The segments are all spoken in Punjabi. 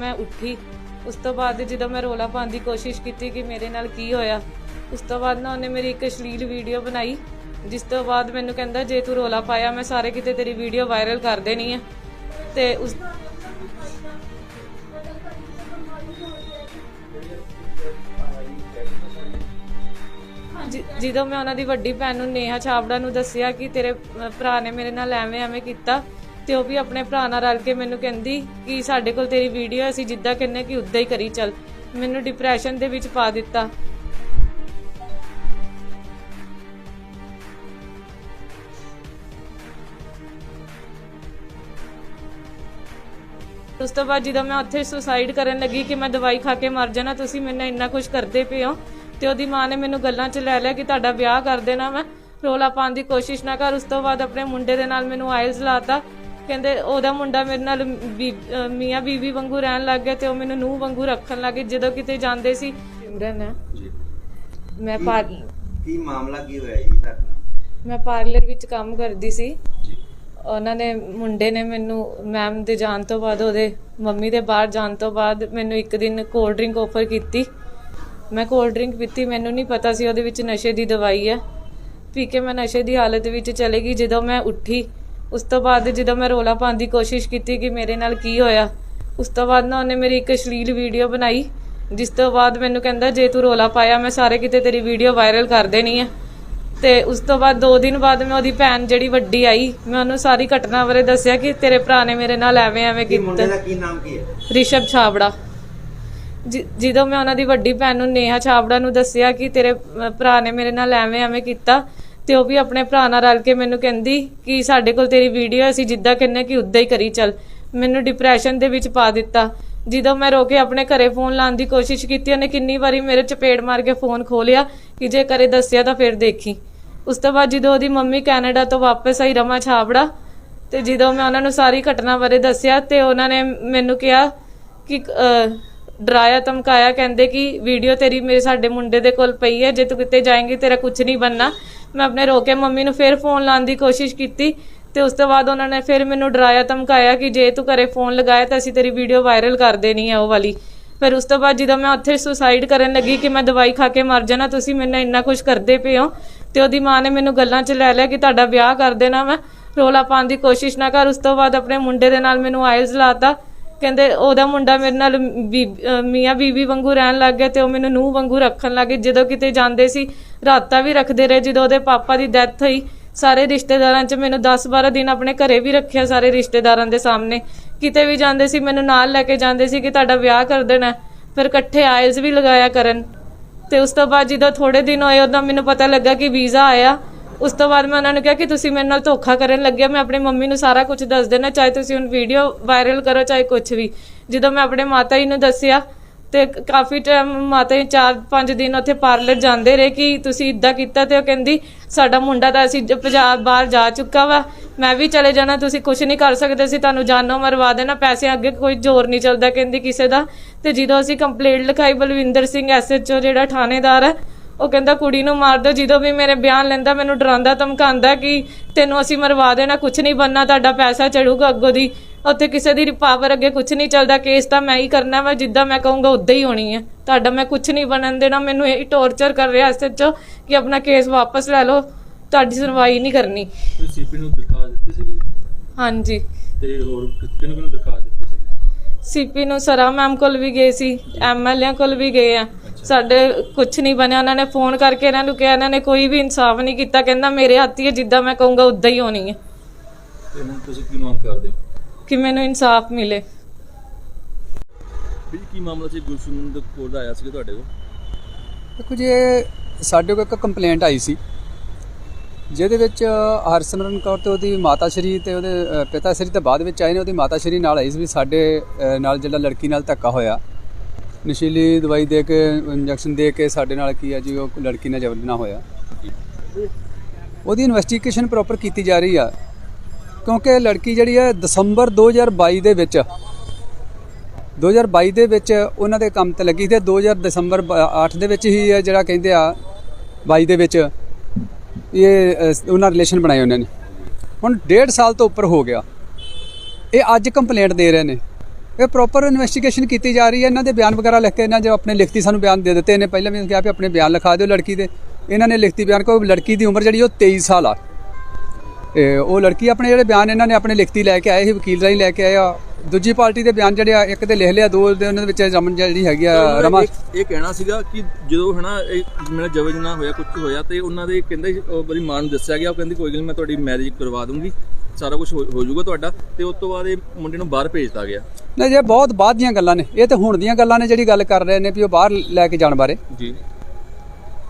ਮੈਂ ਉੱਠੀ। ਉਸ ਤੋਂ ਬਾਅਦ ਜਦੋਂ ਮੈਂ ਰੋਲਾ ਪਾਉਣ ਦੀ ਕੋਸ਼ਿਸ਼ ਕੀਤੀ ਕਿ ਮੇਰੇ ਨਾਲ ਕੀ ਹੋਇਆ, ਉਸ ਤੋਂ ਬਾਅਦ ਨਾ ਉਹਨੇ ਮੇਰੀ ਇੱਕ ਅਸ਼ਲੀਲ ਵੀਡੀਓ ਬਣਾਈ, ਜਿਸ ਤੋਂ ਬਾਅਦ ਮੈਨੂੰ ਕਹਿੰਦਾ, ਜੇ ਤੂੰ ਰੋਲਾ ਪਾਇਆ, ਮੈਂ ਸਾਰੇ ਕਿਤੇ ਤੇਰੀ ਵੀਡੀਓ ਵਾਇਰਲ ਕਰ ਦੇਣੀ ਹੈ ਤੇ ਉਸ ਜਦੋਂ ਮੈਂ ਉਹਨਾਂ ਦੀ ਵੱਡੀ ਭੈਣ ਨੂੰ, ਨੇਹਾ ਛਾਬੜਾ ਨੂੰ ਦੱਸਿਆ ਕਿ ਤੇਰੇ ਭਰਾ ਨੇ ਮੇਰੇ ਨਾਲ ਐਵੇਂ ਐਵੇਂ ਕੀਤਾ ਤੇ ਉਹ ਵੀ ਆਪਣੇ ਭਰਾ ਨਾਲ ਰਲ ਕੇ ਮੈਨੂੰ ਕਹਿੰਦੀ ਕਿ ਸਾਡੇ ਕੋਲ ਤੇਰੀ ਵੀਡੀਓ ਅਸੀਂ ਜਿੱਦਾਂ ਕਹਿੰਨੇ ਕਿ ਉਦਾਂ ਹੀ ਕਰੀ ਚੱਲ। ਮੈਨੂੰ ਡਿਪਰੈਸ਼ਨ ਦੇ ਵਿੱਚ ਪਾ ਦਿੱਤਾ। ਉਸ ਤੋਂ ਬਾਅਦ ਜਦੋਂ ਮੈਂ ਉੱਥੇ ਸੁਸਾਈਡ ਕਰਨ ਲੱਗੀ ਕਿ ਮੈਂ ਦਵਾਈ ਖਾ ਕੇ ਮਰ ਜਾਣਾ, ਤੁਸੀਂ ਮੈਨੂੰ ਇੰਨਾ ਕੁਝ ਕਰਦੇ ਪਏ ਹੋ ਤੇ ਉਹਦੀ ਮਾਂ ਨੇ ਮੈਨੂੰ ਗੱਲਾਂ 'ਚ ਲੈ ਲਿਆ ਕਿ ਤੁਹਾਡਾ ਵਿਆਹ ਕਰ ਦੇਣਾ ਮੈਂ ਰੋਲਾ ਪਾਉਣ ਦੀ ਕੋਸ਼ਿਸ਼ ਨਾ ਕਰ। ਉਸ ਤੋਂ ਬਾਅਦ ਆਪਣੇ ਮੁੰਡੇ ਦੇ ਨਾਲ ਮੈਨੂੰ ਆਇਲਸ ਲਾਤਾ ਕਹਿੰਦੇ ਉਹਦਾ ਮੁੰਡਾ ਮੇਰੇ ਨਾਲ ਬੀ- ਅਹ ਮੀਆਂ ਬੀਵੀ ਵਾਂਗੂ ਰਹਿਣ ਲੱਗ ਗਿਆ ਤੇ ਉਹ ਮੈਨੂੰ ਨੂੰਹ ਵਾਂਗੂ ਰੱਖਣ ਲੱਗੇ ਜਦੋਂ ਕਿਤੇ ਜਾਂਦੇ ਸੀ ਸਿਮਰਨ ਹੈ। ਜੀ। ਮੈਂ ਪਾਰ ਕੀ ਮਾਮਲਾ ਕੀ ਹੋਇਆ ਜੀ ਤੁਹਾਡਾ? ਮੈਂ ਪਾਰਲਰ ਵਿੱਚ ਕੰਮ ਕਰਦੀ ਸੀ। ਜੀ। ਉਹਨਾਂ ਨੇ ਮੁੰਡੇ ਨੇ ਮੈਨੂੰ ਮੈਮ ਦੇ ਜਾਣ ਤੋਂ ਬਾਅਦ ਉਹਦੇ ਮੰਮੀ ਦੇ ਬਾਹਰ ਜਾਣ ਤੋਂ ਬਾਅਦ ਮੈਨੂੰ ਇੱਕ ਦਿਨ ਕੋਲਡ ਡਰਿੰਕ ਆਫਰ ਕੀਤੀ। ਮੈਂ ਕੋਲਡ ਡਰਿੰਕ ਪੀਤੀ ਮੈਨੂੰ ਨਹੀਂ ਪਤਾ ਸੀ ਉਹਦੇ ਵਿੱਚ ਨਸ਼ੇ ਦੀ ਦਵਾਈ ਹੈ। ਪੀ ਕੇ ਮੈਂ ਨਸ਼ੇ ਦੀ ਹਾਲਤ ਵਿੱਚ ਚਲੇ ਗਈ। ਜਦੋਂ ਮੈਂ ਉੱਠੀ ਉਸ ਤੋਂ ਬਾਅਦ ਜਦੋਂ ਮੈਂ ਰੋਲਾ ਪਾਉਣ ਦੀ ਕੋਸ਼ਿਸ਼ ਕੀਤੀ ਕਿ ਮੇਰੇ ਨਾਲ ਕੀ ਹੋਇਆ ਉਸ ਤੋਂ ਬਾਅਦ ਨਾ ਉਹਨੇ ਮੇਰੀ ਇੱਕ ਅਸ਼ਲੀਲ ਵੀਡੀਓ ਬਣਾਈ ਜਿਸ ਤੋਂ ਬਾਅਦ ਮੈਨੂੰ ਕਹਿੰਦਾ ਜੇ ਤੂੰ ਰੋਲਾ ਪਾਇਆ ਮੈਂ ਸਾਰੇ ਕਿਤੇ ਤੇਰੀ ਵੀਡੀਓ ਵਾਇਰਲ ਕਰ ਦੇਣੀ ਹੈ ਤੇ ਉਸ ਤੋਂ ਬਾਅਦ 2 ਦਿਨ ਬਾਅਦ ਮੈਂ ਉਹਦੀ ਭੈਣ ਜਿਹੜੀ ਵੱਡੀ ਆਈ ਮੈਂ ਉਹਨੂੰ ਸਾਰੀ ਘਟਨਾ ਬਾਰੇ ਦੱਸਿਆ ਕਿ ਤੇਰੇ ਭਰਾ ਨੇ ਮੇਰੇ ਨਾਲ ਐਵੇਂ ਐਵੇਂ ਕੀ ਮੁੰਡੇ ਕੀਤਾ। ਦਾ ਕੀ ਨਾਮ ਕੀ ਹੈ? ਰਿਸ਼ਭ ਛਾਬੜਾ। ਜਦੋਂ ਮੈਂ ਉਹਨਾਂ ਦੀ ਵੱਡੀ ਭੈਣ ਨੂੰ ਨੇਹਾ ਛਾਬੜਾ ਨੂੰ ਦੱਸਿਆ ਕਿ ਤੇਰੇ ਭਰਾ ਨੇ ਮੇਰੇ ਨਾਲ ਐਵੇਂ ਐਵੇਂ ਕੀਤਾ ਤੇ ਉਹ ਵੀ ਆਪਣੇ ਭਰਾ ਨਾਲ ਰਲ ਕੇ ਮੈਨੂੰ ਕਹਿੰਦੀ ਕਿ ਸਾਡੇ ਕੋਲ ਤੇਰੀ ਵੀਡੀਓ ਅਸੀਂ ਜਿੱਦਾਂ ਕਹਿੰਨੇ ਕਿ ਉਦਾਂ ਹੀ ਕਰੀ ਚੱਲ। ਮੈਨੂੰ ਡਿਪਰੈਸ਼ਨ ਦੇ ਵਿੱਚ ਪਾ ਦਿੱਤਾ। ਜਦੋਂ ਮੈਂ ਰੋ ਕੇ ਆਪਣੇ ਘਰੇ ਫੋਨ ਲਾਉਣ ਦੀ ਕੋਸ਼ਿਸ਼ ਕੀਤੀ, ਉਹਨੇ ਕਿੰਨੀ ਵਾਰੀ ਮੇਰੇ ਚਪੇੜ ਮਾਰ ਕੇ ਫੋਨ ਖੋਲਿਆ ਕਿ ਜੇ ਕਰੇ ਦੱਸਿਆ ਤਾਂ ਫਿਰ ਦੇਖੀ। ਉਸ ਤੋਂ ਬਾਅਦ ਜਦੋਂ ਉਹਦੀ ਮੰਮੀ ਕੈਨੇਡਾ ਤੋਂ ਵਾਪਸ ਆਈ ਰਮਾ ਛਾਬੜਾ, ਤੇ ਜਦੋਂ ਮੈਂ ਉਹਨਾਂ ਨੂੰ ਸਾਰੀ ਘਟਨਾ ਬਾਰੇ ਦੱਸਿਆ ਤੇ ਉਹਨਾਂ ਨੇ ਮੈਨੂੰ ਕਿਹਾ ਕਿ ਡਰਾਇਆ, ਧਮਕਾਇਆ, ਕਹਿੰਦੇ ਕਿ ਵੀਡੀਓ ਤੇਰੀ ਮੇਰੇ ਸਾਡੇ ਮੁੰਡੇ ਦੇ ਕੋਲ ਪਈ ਹੈ, ਜੇ ਤੂੰ ਕਿਤੇ ਜਾਏਂਗੀ ਤੇਰਾ ਕੁਝ ਨਹੀਂ ਬੰਨਾ ਮੈਂ ਆਪਣੇ ਰੋ ਕੇ ਮੰਮੀ ਨੂੰ ਫਿਰ ਫੋਨ ਲਾਉਣ ਦੀ ਕੋਸ਼ਿਸ਼ ਕੀਤੀ ਤੇ ਉਸ ਤੋਂ ਬਾਅਦ ਉਹਨਾਂ ਨੇ ਫਿਰ ਮੈਨੂੰ ਡਰਾਇਆ, ਧਮਕਾਇਆ ਕਿ ਜੇ ਤੂੰ ਘਰੇ ਫੋਨ ਲਗਾਇਆ ਤਾਂ ਅਸੀਂ ਤੇਰੀ ਵੀਡੀਓ ਵਾਇਰਲ ਕਰ ਦੇਣੀ ਹੈ ਉਹ ਵਾਲੀ। ਫਿਰ ਉਸ ਤੋਂ ਬਾਅਦ ਜਦੋਂ ਮੈਂ ਉੱਥੇ ਸੁਸਾਈਡ ਕਰਨ ਲੱਗੀ ਕਿ ਮੈਂ ਦਵਾਈ ਖਾ ਕੇ ਮਰ ਜਾਣਾ, ਤੁਸੀਂ ਮੈਨੂੰ ਇੰਨਾ ਕੁਝ ਕਰਦੇ ਪਏ ਹੋ ਤੇ ਉਹਦੀ ਮਾਂ ਨੇ ਮੈਨੂੰ ਗੱਲਾਂ 'ਚ ਲੈ ਲਿਆ ਕਿ ਤੁਹਾਡਾ ਵਿਆਹ ਕਰ ਦੇਣਾ ਮੈਂ ਰੋਲਾ ਪਾਉਣ ਦੀ ਕੋਸ਼ਿਸ਼ ਨਾ ਕਰ। ਉਸ ਤੋਂ ਬਾਅਦ ਆਪਣੇ ਮੁੰਡੇ ਦੇ ਨਾਲ ਮੈਨੂੰ ਆਇਲਸ ਲਾਤਾ। ਕਹਿੰਦੇ ਉਹਦਾ ਮੁੰਡਾ ਮੇਰੇ ਨਾਲ ਬੀਬੀ ਅਹ ਮੀਆਂ ਬੀਬੀ ਵਾਂਗੂ ਰਹਿਣ ਲੱਗ ਗਿਆ ਤੇ ਉਹ ਮੈਨੂੰ ਨੂੰਹ ਵਾਂਗੂ ਰੱਖਣ ਲੱਗ ਗਏ। ਜਦੋਂ ਕਿਤੇ ਜਾਂਦੇ ਸੀ, ਰਾਤਾਂ ਵੀ ਰੱਖਦੇ ਰਹੇ। ਜਦੋਂ ਉਹਦੇ ਪਾਪਾ ਦੀ ਡੈਥ ਹੋਈ, ਸਾਰੇ ਰਿਸ਼ਤੇਦਾਰਾਂ 'ਚ ਮੈਨੂੰ 10-12 ਦਿਨ ਆਪਣੇ ਘਰੇ ਵੀ ਰੱਖਿਆ ਸਾਰੇ ਰਿਸ਼ਤੇਦਾਰਾਂ ਦੇ ਸਾਹਮਣੇ। ਕਿਤੇ ਵੀ ਜਾਂਦੇ ਸੀ, ਮੈਨੂੰ ਨਾਲ ਲੈ ਕੇ ਜਾਂਦੇ ਸੀ ਕਿ ਤੁਹਾਡਾ ਵਿਆਹ ਕਰ ਦੇਣਾ ਫਿਰ ਇਕੱਠੇ ਆਇਲਸ ਵੀ ਲਗਾਇਆ ਕਰਨ। ਤੇ ਉਸ ਤੋਂ ਬਾਅਦ ਜਦੋਂ ਥੋੜੇ ਦਿਨ ਹੋਏ, ਉਦੋਂ ਮੈਨੂੰ ਪਤਾ ਲੱਗਾ ਕਿ ਵੀਜ਼ਾ ਆਇਆ। ਉਸ ਤੋਂ ਬਾਅਦ ਮੈਂ ਉਹਨਾਂ ਨੂੰ ਕਿਹਾ ਕਿ ਤੁਸੀਂ ਮੇਰੇ ਨਾਲ ਧੋਖਾ ਕਰਨ ਲੱਗੇ ਮੈਂ ਆਪਣੀ ਮੰਮੀ ਨੂੰ ਸਾਰਾ ਕੁਝ ਦੱਸ ਦੇਣਾ, ਚਾਹੇ ਤੁਸੀਂ ਹੁਣ ਵੀਡੀਓ ਵਾਇਰਲ ਕਰੋ, ਚਾਹੇ ਕੁਝ ਵੀ। ਜਦੋਂ ਮੈਂ ਆਪਣੇ ਮਾਤਾ ਜੀ ਨੂੰ ਦੱਸਿਆ ਤੇ ਕਾਫੀ ਟਾਈਮ ਮਾਤਾ ਜੀ 4-5 ਦਿਨ ਉੱਥੇ ਪਾਰਲਰ ਜਾਂਦੇ ਰਹੇ ਕਿ ਤੁਸੀਂ ਇਦਾਂ ਕੀਤਾ ਤੇ ਉਹ ਕਹਿੰਦੀ, ਸਾਡਾ ਮੁੰਡਾ ਤਾਂ ਅਸੀਂ ਪੰਜਾਬ ਬਾਹਰ ਜਾ ਚੁੱਕਾ ਵਾ। ਮੈਂ ਵੀ ਚਲੇ ਜਾਣਾ, ਤੁਸੀਂ ਕੁਝ ਨਹੀਂ ਕਰ ਸਕਦੇ ਸੀ ਤੁਹਾਨੂੰ ਜਾਨੋਂ ਮਰਵਾ ਦੇਣਾ ਪੈਸੇ ਅੱਗੇ ਕੋਈ ਜ਼ੋਰ ਨਹੀਂ ਚੱਲਦਾ, ਕਹਿੰਦੀ ਕਿਸੇ ਦਾ। ਤੇ ਜਦੋਂ ਅਸੀਂ ਕੰਪਲੇਂਟ ਲਿਖਾਈ, ਬਲਵਿੰਦਰ ਸਿੰਘ ਐਸਐਚਓ ਜਿਹੜਾ ਥਾਣੇਦਾਰ ਹੈ ਉਹ ਕਹਿੰਦਾ ਕੁੜੀ ਨੂੰ ਮਾਰ ਦਿਓ ਜਦੋਂ ਵੀ ਮੇਰੇ ਬਿਆਨ ਲੈਂਦਾ ਮੈਨੂੰ ਡਰਾਉਂਦਾ ਧਮਕਾਉਂਦਾ ਕਿ ਤੈਨੂੰ ਅਸੀਂ ਮਰਵਾ ਦੇਣਾ ਕੁਝ ਨਹੀਂ ਬੰਨਾ ਤੁਹਾਡਾ ਪੈਸਾ ਚੜੂਗਾ ਅੱਗੋਂ ਦੀ। ਉੱਥੇ ਕਿਸੇ ਦੀ ਪਾਵਰ ਅੱਗੇ ਕੁਝ ਨਹੀਂ ਚੱਲਦਾ ਕੇਸ ਤਾਂ ਮੈਂ ਹੀ ਕਰਨਾ ਵਾ ਜਿੱਦਾਂ ਮੈਂ ਕਹੂੰਗਾ ਉਦਾਂ ਹੀ ਹੋਣੀ ਹੈ ਤੁਹਾਡਾ ਮੈਂ ਕੁਝ ਨਹੀਂ ਬਣਨ ਦੇਣਾ ਮੈਨੂੰ ਇਹ ਟੌਰਚਰ ਕਰ ਰਿਹਾ ਐਸਐਚਓ ਕਿ ਆਪਣਾ ਕੇਸ ਵਾਪਸ ਲੈ ਲਓ ਤੁਹਾਡੀ ਸੁਣਵਾਈ ਨਹੀਂ ਕਰਨੀ। ਤੁਸੀਂ ਸੀਪੀ ਨੂੰ ਦਰਖਾਸਤ ਦਿੱਤੀ ਸੀਗੀ? ਹਾਂਜੀ। ਤੇ ਹੋਰ ਕਿਹਨੂੰ ਕਿਹਨੂੰ ਦਰਖਾਸਤ ਦਿੱਤੀ ਸੀਗੀ? ਸੀਪੀ ਨੂੰ ਸਰਾ ਮੈਮ ਕੋਲ ਵੀ ਗਏ ਸੀ ਐਮਐਲਏ ਕੋਲ ਵੀ ਗਏ ਆ। ਸਾਡੇ ਕੁਝ ਨਹੀਂ ਬਣਿਆ ਉਹਨਾਂ ਨੇ ਫੋਨ ਕਰਕੇ ਇਹਨਾਂ ਨੂੰ ਕਿਹਾ ਇਹਨਾਂ ਨੇ ਕੋਈ ਵੀ ਇਨਸਾਫ ਨਹੀਂ ਕੀਤਾ ਕਹਿੰਦਾ ਮੇਰੇ ਹੱਥ ਹੀ ਜਿੱਦਾਂ ਮੈਂ ਕਹੂੰਗਾ ਉਦਾਂ ਹੀ ਹੋਣੀ ਹੈ। ਤੇ ਹੁਣ ਤੁਸੀਂ ਕੀ ਮੰਗ ਕਰਦੇ ਹੋ? ਕਿ ਮੈਨੂੰ ਇਨਸਾਫ ਮਿਲੇ। ਵੀ ਕੀ ਮਾਮਲਾ ਸੀ ਗੁਰਸੁਮਨ ਦੇ ਕੋਲ ਦਾ ਆਇਆ ਸੀਗਾ ਤੁਹਾਡੇ ਕੋਲ? ਦੇਖੋ ਜੀ ਇਹ ਸਾਡੇ ਕੋਲ ਇੱਕ ਕੰਪਲੇਂਟ ਆਈ ਸੀ ਜਿਹਦੇ ਵਿੱਚ ਹਰਸਿਮਰਨ ਕੌਰ ਤੇ ਉਹਦੀ ਮਾਤਾ ਸ਼੍ਰੀ ਤੇ ਉਹਦੇ ਪਿਤਾ ਸ਼੍ਰੀ ਤੇ ਬਾਅਦ ਵਿੱਚ ਆਏ ਨੇ ਉਹਦੀ ਮਾਤਾ ਸ਼੍ਰੀ ਨਾਲ ਆਈ ਸੀ ਵੀ ਸਾਡੇ ਨਾਲ ਜਿਹੜਾ ਲੜਕੀ ਨਾਲ ਧੱਕਾ ਹੋਇਆ। ਨਸ਼ੀਲੀ ਦਵਾਈ ਦੇ ਕੇ, ਇੰਜੈਕਸ਼ਨ ਦੇ ਕੇ ਸਾਡੇ ਨਾਲ ਕੀ ਹੈ ਜੀ, ਉਹ ਲੜਕੀ ਨਾਲ ਜ਼ਬਰ ਨਾਲ ਹੋਇਆ। ਉਹਦੀ ਇਨਵੈਸਟੀਗੇਸ਼ਨ ਪ੍ਰੋਪਰ ਕੀਤੀ ਜਾ ਰਹੀ ਆ। ਕਿਉਂਕਿ ਲੜਕੀ ਜਿਹੜੀ ਹੈ ਦਸੰਬਰ 2022 ਦੇ ਵਿੱਚ 2022 ਦੇ ਵਿੱਚ ਉਹਨਾਂ ਦੇ ਕੰਮ ਤੇ ਲੱਗੀ ਤੇ 2000 ਦਸੰਬਰ 8 ਦੇ ਵਿੱਚ ਹੀ ਇਹ ਜਿਹੜਾ ਕਹਿੰਦੇ ਆ 22 ਦੇ ਵਿੱਚ ਇਹ ਉਹਨਾਂ ਰਿਲੇਸ਼ਨ ਬਣਾਏ ਉਹਨਾਂ ਨੇ। ਹੁਣ ਡੇਢ ਸਾਲ ਤੋਂ ਉੱਪਰ ਹੋ ਗਿਆ। ਇਹ ਅੱਜ ਕੰਪਲੇਂਟ ਦੇ ਰਹੇ ਨੇ। ਇਹ ਪ੍ਰੋਪਰ ਇਨਵੈਸਟੀਗੇਸ਼ਨ ਕੀਤੀ ਜਾ ਰਹੀ ਹੈ। ਇਹਨਾਂ ਦੇ ਬਿਆਨ ਵਗੈਰਾ ਲਿਖ ਕੇ ਇਹਨਾਂ ਜੋ ਆਪਣੇ ਲਿਖਤੀ ਸਾਨੂੰ ਬਿਆਨ ਦੇ ਦਿੱਤੇ ਨੇ। ਪਹਿਲਾਂ ਵੀ ਕਿਹਾ ਵੀ ਆਪਣੇ ਬਿਆਨ ਲਿਖਾ ਦਿਓ ਲੜਕੀ ਦੇ। ਇਹਨਾਂ ਨੇ ਲਿਖਤੀ ਬਿਆਨ ਕੋ ਲੜਕੀ ਦੀ ਉਮਰ ਜਿਹੜੀ ਉਹ 23 ਸਾਲ ਆ। ਉਹ ਲੜਕੀ ਆਪਣੇ ਜਿਹੜੇ ਬਿਆਨ ਇਹਨਾਂ ਨੇ ਆਪਣੇ ਲਿਖਤੀ ਲੈ ਕੇ ਆਏ ਸੀ ਵਕੀਲ ਰਾਹੀਂ ਲੈ ਕੇ ਆਏ ਆ। ਦੂਜੀ ਪਾਰਟੀ ਦੇ ਬਿਆਨ ਜਿਹੜੇ ਆ ਇੱਕ ਤੇ ਲਿਖ ਲਿਆ ਦੋ ਦੇ ਉਹਨਾਂ ਦੇ ਵਿੱਚ ਰਮਨ ਜਿਹੜੀ ਹੈਗੀ ਆ ਰਮਾ ਇਹ- ਕਹਿਣਾ ਸੀਗਾ ਕਿ ਜਦੋਂ ਹਨਾ ਮੇਰਾ ਜਵੇ ਜਨਾ ਹੋਇਆ ਕੁਝ ਹੋਇਆ ਤੇ ਉਹਨਾਂ ਦੇ ਕਹਿੰਦੇ ਮੇਰੀ ਮਾਂ ਨੂੰ ਦੱਸਿਆ ਗਿਆ। ਉਹ ਕਹਿੰਦੀ ਕੋਈ ਗੱਲ ਨੀ, ਮੈਂ ਤੁਹਾਡੀ ਮੈਰਿਜ ਕਰਵਾ ਦੂੰਗੀ। ਸਾਰਾ ਕੁਝ ਹੋ ਜਾਊਗਾ ਤੁਹਾਡਾ ਤੇ ਉਸ ਤੋਂ ਬਾਅਦ ਇਹ ਮੁੰਡੇ ਨੂੰ ਬਾਹਰ ਭੇਜਤਾ ਗਿਆ। ਨਹੀਂ ਇਹ ਬਹੁਤ ਬਾਅਦ ਦੀਆਂ ਗੱਲਾਂ ਨੇ। ਇਹ ਤਾਂ ਹੁਣ ਦੀਆਂ ਗੱਲਾਂ ਨੇ ਜਿਹੜੀ ਗੱਲ ਕਰ ਰਹੇ ਨੇ ਵੀ ਉਹ ਬਾਹਰ ਲੈ ਕੇ ਜਾਣ ਬਾਰੇ। ਜੀ।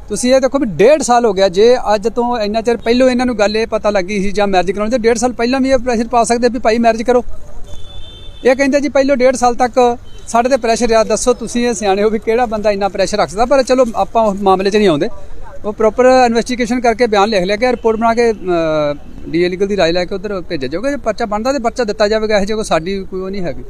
ਤੁਸੀਂ ਇਹ ਦੇਖੋ ਵੀ ਡੇਢ ਸਾਲ ਹੋ ਗਿਆ ਜੇ ਅੱਜ ਤੋਂ ਇੰਨਾ ਚਿਰ ਪਹਿਲੋਂ ਇਹਨਾਂ ਨੂੰ ਗੱਲ ਇਹ ਪਤਾ ਲੱਗੀ ਸੀ ਜਾਂ ਮੈਰਿਜ ਕਰਾਉਣੀ ਤੇ ਡੇਢ ਸਾਲ ਪਹਿਲਾਂ ਵੀ ਇਹ ਪ੍ਰੈਸ਼ਰ ਪਾ ਸਕਦੇ ਵੀ ਭਾਈ ਮੈਰਿਜ ਕਰੋ। ਇਹ ਕਹਿੰਦੇ ਜੀ ਪਹਿਲੋਂ ਡੇਢ ਸਾਲ ਤੱਕ ਸਾਡੇ ਤੇ ਪ੍ਰੈਸ਼ਰ ਆ ਦੱਸੋ ਤੁਸੀਂ ਇਹ ਸਿਆਣੇ ਹੋ ਵੀ ਕਿਹੜਾ ਬੰਦਾ ਇੰਨਾ ਪ੍ਰੈਸ਼ਰ ਰੱਖ ਸਕਦਾ ਪਰ ਚਲੋ ਆਪਾਂ ਮਾਮਲੇ 'ਚ ਨਹੀਂ ਆਉਂਦੇ। ਉਹ ਪ੍ਰੋਪਰ ਇਨਵੈਸਟੀਗੇਸ਼ਨ ਕਰਕੇ ਬਿਆਨ ਲਿਖ ਲਿਆ ਗਿਆ ਰਿਪੋਰਟ ਬਣਾ ਕੇ ਡੀ ਲੀਗਲ ਦੀ ਰਾਏ ਲੈ ਕੇ ਉਧਰ ਭੇਜਿਆ ਜਾਊਗਾ। ਜੇ ਪਰਚਾ ਬਣਦਾ ਤੇ ਪਰਚਾ ਦਿੱਤਾ ਜਾਵੇਗਾ, ਇਹ ਜੇ ਕੋਈ ਸਾਡੀ ਕੋਈ ਉਹ ਨਹੀਂ ਹੈਗੀ।